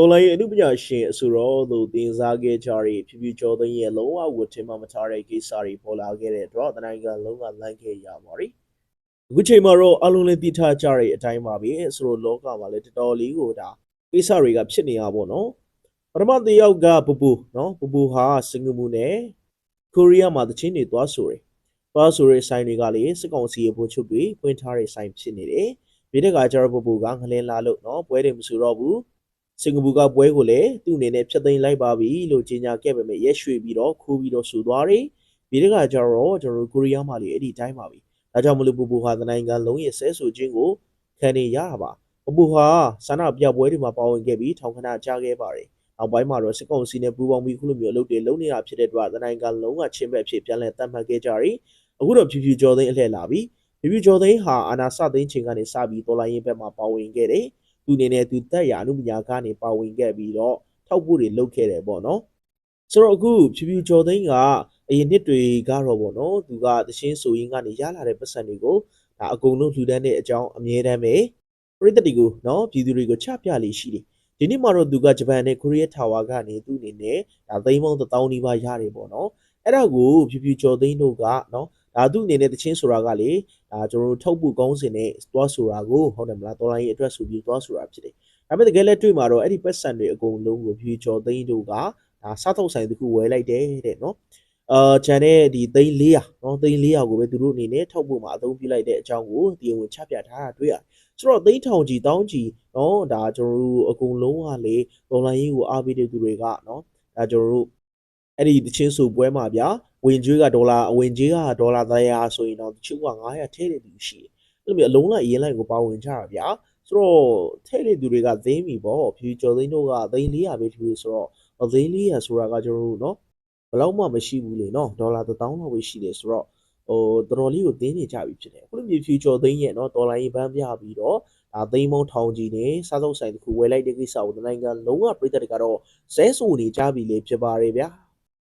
တော်လိုင်းအမှုပညာရှင်အဆိုတော်သူတင်စားခဲ့ကြတဲ့ဖြူဖြူကျော်သိန်းရဲ့လုံးဝဝတ်ထင်မှမထားတဲ့ကိစ္စတွေပေါ်လာခဲ့တဲ့အတွက်တနိုင်ငံလုံးကလန့်ခဲ့ရပါတယ်။အခုချိန်မှာတော့အလုံးလေးသိထားကြတဲ့အတိုင်းပါပဲဆိုတော့လောကမှာလည်းတော်တော်လေးကိုဒါကိစ္စတွေကဖြစ်နေရပါတော့နော်။ပထမတစ်ယောက်ကပူပူနော်ပူပူဟာစင်ကာပူနဲ့ကိုရီးယားမှာတချင်းတွေသွားဆိုတယ်။သွားဆိုတဲ့ဆိုင်တွေကလည်းစစ်ကောင်စီရဲ့ဗိုလ်ချုပ်တွေဖွင့်ထားတဲ့ဆိုင်ဖြစ်နေတယ်။ဒီတက်ကကျတော့ပူပူကငလင်းလာလို့နော်ပွဲတွေမဆိုတော့ဘူး။ စင်ကာပူကပွဲကိုလည်းသူ့အနေနဲ့ဖျက်သိမ်းလိုက်ပါပြီလို့ကြေညာခဲ့ပေမဲ့ရက်ရွှေပြီးတော့ခိုးပြီးတော့ဆူသွားတယ်။ဒီတကကြတော့ကျွန်တော်တို့ကိုရီးယားမှာလေအဲ့ဒီတိုင်းပါပြီ။ဒါကြောင့်မလို့ပူပူဟာတနိုင်ငံလုံးရဲ့ဆဲဆူခြင်းကိုခံနေရတာပါ။ပူပူဟာဆန္ဒပြပွဲတွေမှာပါဝင်ခဲ့ပြီးထောင်ခဏကြာခဲ့ပါတယ်။နောက်ပိုင်းမှာတော့စစ်ကောင်စီနဲ့ပူးပေါင်းပြီးခုလိုမျိုးအလုပ်တွေလုပ်နေတာဖြစ်တဲ့အတွက်တနိုင်ငံလုံးကချင်းဘက်ဖြစ်ပြန်လည်တတ်မှတ်ခဲ့ကြတယ်။အခုတော့ဖြူဖြူကျော်သိန်းအလှည့်လာပြီ။ဖြူဖြူကျော်သိန်းဟာအာနာစသိန်းချိန်ကနေစပြီးတော်လိုင်းရင်ဘက်မှာပါဝင်ခဲ့တယ်။ သူအနေနဲ့သူတက်ရအမှုပညာကနေပါဝင်ခဲ့ပြီးတော့ထောက်ဖို့တွေလုပ်ခဲ့တယ်ပေါ့နော်ဆိုတော့အခုဖြူဖြူကျော်သိန်းကအရင်နှစ်တွေကတော့ပေါ့နော်သူကတချင်းဆိုရင်ကနေရလာတဲ့ပတ်စံတွေကိုဒါအကုန်လုံးလှူဒန်းတဲ့အကြောင်းအမြဲတမ်းပဲပရိသတ်တွေကိုနော်ပြည်သူတွေကိုချပြလေးရှိတယ်ဒီနေ့မှာတော့သူကဂျပန်နဲ့ကိုရီးယားထာဝါကနေသူ့အနေနဲ့ဒါသိန်းပေါင်း1000နီးပါးရတယ်ပေါ့နော်အဲ့ဒါကိုဖြူဖြူကျော်သိန်းတို့ကနော် ဒါသူ့အနေနဲ့တချင်းဆိုတာကလေဒါကျွန်တော်တို့ထုတ်ဖို့ကောင်းစင်နဲ့သွားဆိုတာကိုဟုတ်တယ်မလားတော်လိုင်းရဲ့အတွက်ဆိုပြီးသွားဆိုတာဖြစ်တယ်ဒါပေမဲ့တကယ်လက်တွေ့မှာတော့အဲ့ဒီပတ်စံတွေအကုန်လုံးကိုဖြူကျော်သိန်းတို့ကဒါစားထုတ်ဆိုင်တစ်ခုဝယ်လိုက်တယ်တဲ့နော်အာဂျန်တဲ့ဒီသိန်း400နော်သိန်း400ကိုပဲသူတို့အနေနဲ့ထုတ်ဖို့မှာအသုံးပြုလိုက်တဲ့အကြောင်းကိုဒီဝင်ချပြထားတာတွေ့ရတယ်ဆိုတော့သိန်းထောင်ကြီးတောင်းကြီးနော်ဒါကျွန်တော်တို့အကုန်လုံးကလေတော်လိုင်းရေးကိုအားပေးတဲ့သူတွေကနော်ဒါကျွန်တော်တို့ အဲ့ဒီတချင်းဆိုပွဲမှာဗျာဝင်ကျွေးကဒေါ်လာအဝင်ကြီးကဒေါ်လာ300ဆိုရင်တော့တချို့က900ထည့်တဲ့သူရှိတယ်အဲ့လိုမျိုးအလုံးလိုက်အရင်လိုက်ကိုပါဝင်ကြတာဗျာဆိုတော့ထည့်တဲ့သူတွေကသိမ်းပြီပေါ့ဖြူကျော်သိန်းတို့ကသိန်း400ပဲထူတယ်ဆိုတော့သိန်း400ဆိုတာကကျွန်တော်တို့နော်ဘယ်လောက်မှမရှိဘူးလေနော်ဒေါ်လာ1000လောက်ပဲရှိတယ်ဆိုတော့ဟိုတော်တော်လေးကိုတင်းနေကြပြီဖြစ်တယ်အခုလိုမျိုးဖြူကျော်သိန်းရဲ့နော်ဒေါ်လာရေးပန်းပြပြီးတော့ဒါသိန်းမောင်းထောင်ကြီးနဲ့စားသုံးဆိုင်တစ်ခုဝယ်လိုက်တဲ့ကိစ္စကိုနိုင်ငံလုံးဝပြည်သက်တွေကတော့ဇဲဆိုနေကြပြီလေဖြစ်ပါရဲ့ဗျာ